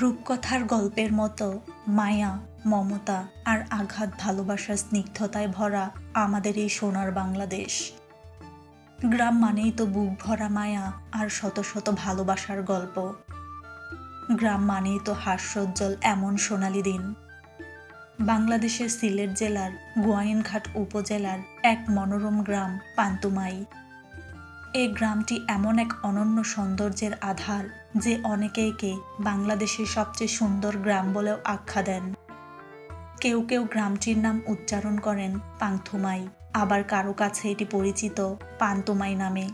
রূপকথার গল্পের মতো মায়া, মমতা আর আঘাত ভালোবাসার স্নিগ্ধতায় ভরা আমাদের এই সোনার বাংলাদেশ। গ্রাম মানেই তো বুক ভরা মায়া আর শত শত ভালোবাসার গল্প। গ্রাম মানেই তো হাস্যোজ্জ্বল এমন সোনালি দিন। বাংলাদেশের সিলেট জেলার গোয়াইনঘাট উপজেলার এক মনোরম গ্রাম পান্তুমাই। এই গ্রামটি এমন এক অনন্য সৌন্দর্যের আধার যে অনেকে একে বাংলাদেশের সবচেয়ে সুন্দর গ্রাম বলেও আখ্যা দেন। কেউ কেউ গ্রামটির নাম উচ্চারণ করেন পাংথুমাই, আবার কারও কাছে এটি পরিচিত পান্তুমাই নামে।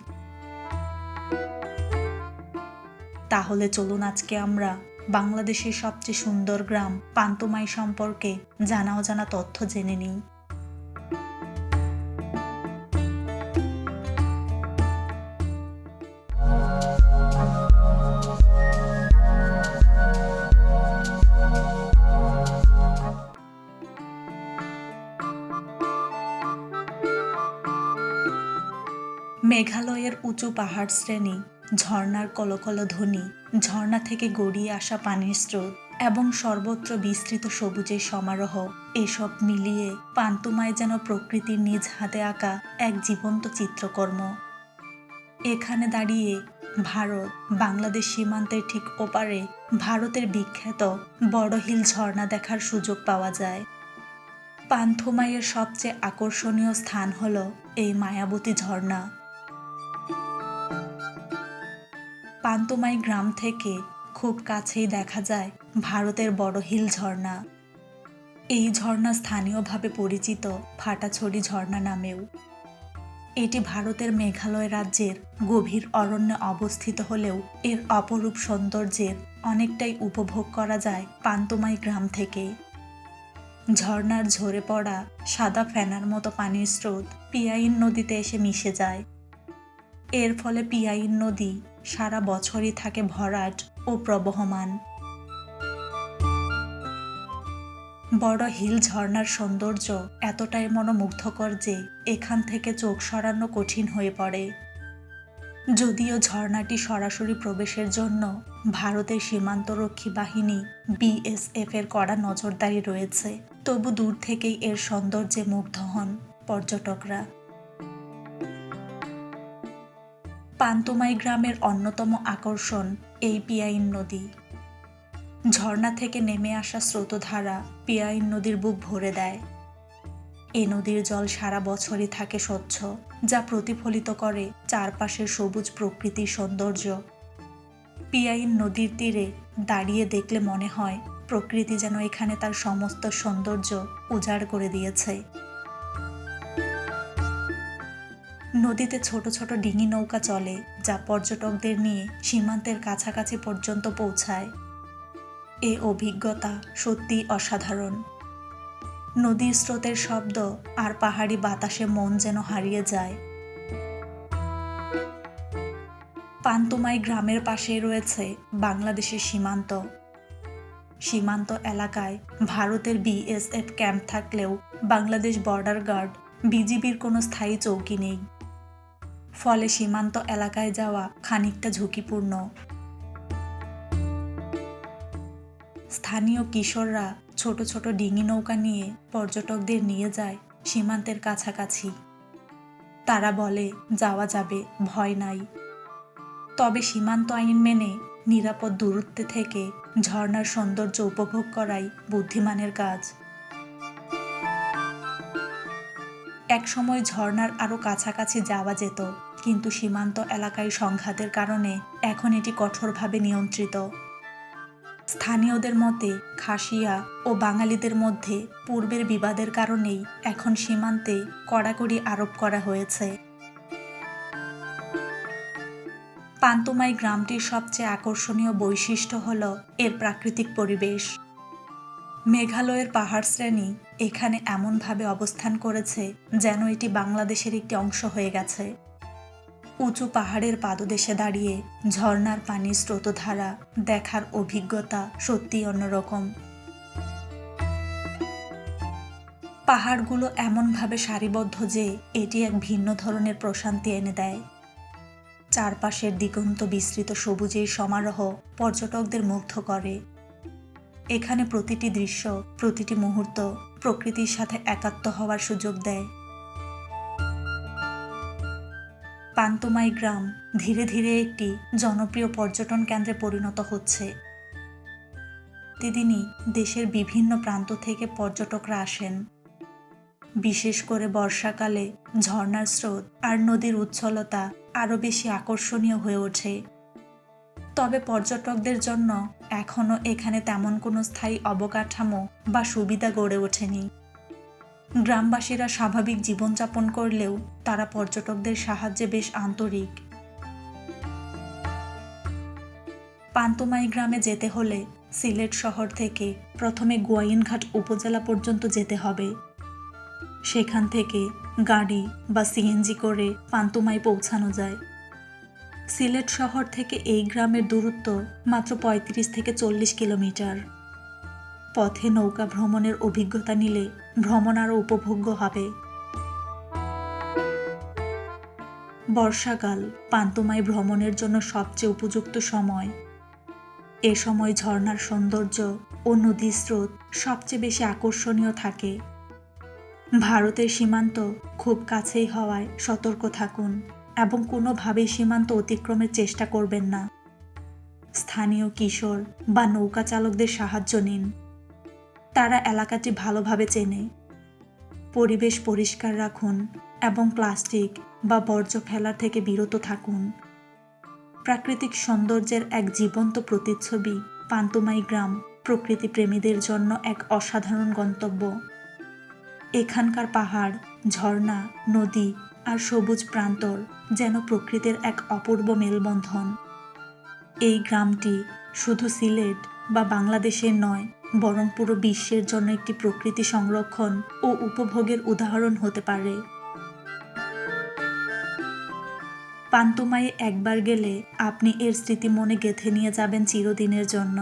তাহলে চলুন আজকে আমরা বাংলাদেশের সবচেয়ে সুন্দর গ্রাম পান্তুমাই সম্পর্কে জানা অজানা তথ্য জেনে নিই। মেঘালয়ের উঁচু পাহাড় শ্রেণি, ঝর্ণার কলকল ধ্বনি, ঝর্ণা থেকে গড়িয়ে আসা পানির স্রোত এবং সর্বত্র বিস্তৃত সবুজের সমারোহ, এসব মিলিয়ে পান্তুমায় যেন প্রকৃতির নিজ হাতে আঁকা এক জীবন্ত চিত্রকর্ম। এখানে দাঁড়িয়ে ভারত, বাংলাদেশ সীমান্তের ঠিক ওপারে ভারতের বিখ্যাত বড়হিল ঝর্ণা দেখার সুযোগ পাওয়া যায়। পান্থমাইয়ের সবচেয়ে আকর্ষণীয় স্থান হল এই মায়াবতী ঝর্ণা। পান্তুমাই গ্রাম থেকে খুব কাছেই দেখা যায় ভারতের বড় হিল ঝর্ণা। এই ঝর্ণা স্থানীয়ভাবে পরিচিত ফাটাছড়ি ঝর্ণা নামেও। এটি ভারতের মেঘালয় রাজ্যের গভীর অরণ্যে অবস্থিত হলেও এর অপরূপ সৌন্দর্যের অনেকটাই উপভোগ করা যায় পান্তুমাই গ্রাম থেকে। ঝর্ণার ঝরে পড়া সাদা ফেনার মতো পানির স্রোত পিয়াইন নদীতে এসে মিশে যায়। এর ফলে পিয়াইন নদী সারা বছরই থাকে ভরাট ও প্রবহমান। বড় হিল ঝর্ণার সৌন্দর্য এতটাই মনোমুগ্ধকর যে এখান থেকে চোখ সরানো কঠিন হয়ে পড়ে। যদিও ঝর্ণাটি সরাসরি প্রবেশের জন্য ভারতের সীমান্তরক্ষী বাহিনী বিএসএফ এর কড়া নজরদারি রয়েছে, তবু দূর থেকেই এর সৌন্দর্যে মুগ্ধ হন পর্যটকরা। পান্তুমাই গ্রামের অন্যতম আকর্ষণ এই পিয়াইন নদী। ঝর্ণা থেকে নেমে আসা স্রোতধারা পিয়াইন নদীর বুক ভরে দেয়। এ নদীর জল সারা বছরই থাকে স্বচ্ছ, যা প্রতিফলিত করে চারপাশের সবুজ প্রকৃতির সৌন্দর্য। পিয়াইন নদীর তীরে দাঁড়িয়ে দেখলে মনে হয় প্রকৃতি যেন এখানে তার সমস্ত সৌন্দর্য উজাড় করে দিয়েছে। নদীতে ছোট ছোট ডিঙি নৌকা চলে, যা পর্যটকদের নিয়ে সীমান্তের কাছাকাছি পর্যন্ত পৌঁছায়। এ অভিজ্ঞতা সত্যি অসাধারণ। নদীর স্রোতের শব্দ আর পাহাড়ি বাতাসে মন যেন হারিয়ে যায়। পান্তুমাই গ্রামের পাশেই রয়েছে বাংলাদেশের সীমান্ত। সীমান্ত এলাকায় ভারতের বিএসএফ ক্যাম্প থাকলেও বাংলাদেশ বর্ডার গার্ড, বিজিবির কোনো স্থায়ী চৌকি নেই। ফলে সীমান্ত এলাকায় যাওয়া খানিকটা ঝুঁকিপূর্ণ। স্থানীয় কিশোররা ছোট ছোট ডিঙি নৌকা নিয়ে পর্যটকদের নিয়ে যায় সীমান্তের কাছাকাছি। তারা বলে, যাওয়া যাবে, ভয় নাই। তবে সীমান্ত আইন মেনে নিরাপদ দূরত্বে থেকে ঝর্ণার সৌন্দর্য উপভোগ করাই বুদ্ধিমানের কাজ। একসময় ঝর্ণার আরও কাছাকাছি যাওয়া যেত। কিন্তু সীমান্ত এলাকায় সংঘাতের কারণে এখন এটি কঠোরভাবে নিয়ন্ত্রিত। স্থানীয়দের মতে, খাসিয়া ও বাঙালিদের মধ্যে পূর্বের বিবাদের কারণেই এখন সীমান্তে কড়াকড়ি আরোপ করা হয়েছে। পান্তুমাই গ্রামটির সবচেয়ে আকর্ষণীয় বৈশিষ্ট্য হল এর প্রাকৃতিক পরিবেশ। মেঘালয়ের পাহাড় শ্রেণি এখানে এমনভাবে অবস্থান করেছে যেন এটি বাংলাদেশের একটি অংশ হয়ে গেছে। উঁচু পাহাড়ের পাদদেশে দাঁড়িয়ে ঝর্ণার পানির স্রোতধারা দেখার অভিজ্ঞতা সত্যি অন্যরকম। পাহাড়গুলো এমনভাবে সারিবদ্ধ যে এটি এক ভিন্ন ধরনের প্রশান্তি এনে দেয়। চারপাশের দিগন্ত বিস্তৃত সবুজের সমারোহ পর্যটকদের মুগ্ধ করে। এখানে প্রতিটি দৃশ্য, প্রতিটি মুহূর্ত প্রকৃতির সাথে একাত্ম হওয়ার সুযোগ দেয়। পান্তমাই গ্রাম ধীরে ধীরে একটি জনপ্রিয় পর্যটন কেন্দ্রে পরিণত হচ্ছে। প্রতিদিনই দেশের বিভিন্ন প্রান্ত থেকে পর্যটকরা আসেন। বিশেষ করে বর্ষাকালে ঝর্ণার স্রোত আর নদীর উচ্ছলতা আরও বেশি আকর্ষণীয় হয়ে ওঠে। তবে পর্যটকদের জন্য এখনও এখানে তেমন কোনো স্থায়ী অবকাঠামো বা সুবিধা গড়ে ওঠেনি। গ্রামবাসীরা স্বাভাবিক জীবনযাপন করলেও তারা পর্যটকদের সাহায্যে বেশ আন্তরিক। পান্তমাই গ্রামে যেতে হলে সিলেট শহর থেকে প্রথমে গোয়াইনঘাট উপজেলা পর্যন্ত যেতে হবে। সেখান থেকে গাড়ি বা সিএনজি করে পান্তুমাই পৌঁছানো যায়। সিলেট শহর থেকে এই গ্রামের দূরত্ব মাত্র ৩৫ থেকে চল্লিশ কিলোমিটার। পথে নৌকা ভ্রমণের অভিজ্ঞতা নিলে ভ্রমণ আরও উপভোগ্য হবে। বর্ষাকাল পান্তুমাই ভ্রমণের জন্য সবচেয়ে উপযুক্ত সময়। এ সময় ঝর্ণার সৌন্দর্য ও নদীর স্রোত সবচেয়ে বেশি আকর্ষণীয় থাকে। ভারতের সীমান্ত খুব কাছেই হওয়ায় সতর্ক থাকুন এবং কোনোভাবেই সীমান্ত অতিক্রমের চেষ্টা করবেন না। স্থানীয় কিশোর বা নৌকা চালকদের সাহায্য নিন। তারা এলাকাটি ভালোভাবে চেনে। পরিবেশ পরিষ্কার রাখুন এবং প্লাস্টিক বা বর্জ্য ফেলা থেকে বিরত থাকুন। প্রাকৃতিক সৌন্দর্যের এক জীবন্ত প্রতিচ্ছবি পান্তুমাই গ্রাম প্রকৃতি প্রেমীদের জন্য এক অসাধারণ গন্তব্য। এখানকার পাহাড়, ঝর্ণা, নদী আর সবুজ প্রান্তর যেন প্রকৃতির এক অপূর্ব মেলবন্ধন। এই গ্রামটি শুধু সিলেট বা বাংলাদেশের নয় বরং পুরো বিশ্বের জন্য একটি প্রকৃতি সংরক্ষণ ও উপভোগের উদাহরণ হতে পারে। পান্তুমায়ে একবার গেলে আপনি এর স্মৃতি মনে গেঁথে নিয়ে যাবেন চিরদিনের জন্য।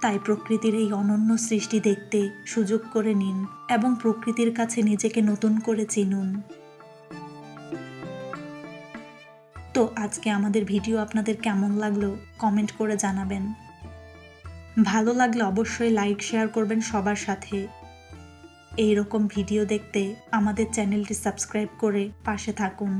তাই প্রকৃতির এই অনন্য সৃষ্টি দেখতে সুযোগ করে নিন এবং প্রকৃতির কাছে নিজেকে নতুন করে চিনুন। তো আজকে আমাদের ভিডিও আপনাদের কেমন লাগল কমেন্ট করে জানাবেন। ভালো লাগলে অবশ্যই লাইক শেয়ার করবেন সবার সাথে। এই রকম ভিডিও দেখতে আমাদের চ্যানেলটি সাবস্ক্রাইব করে পাশে থাকুন।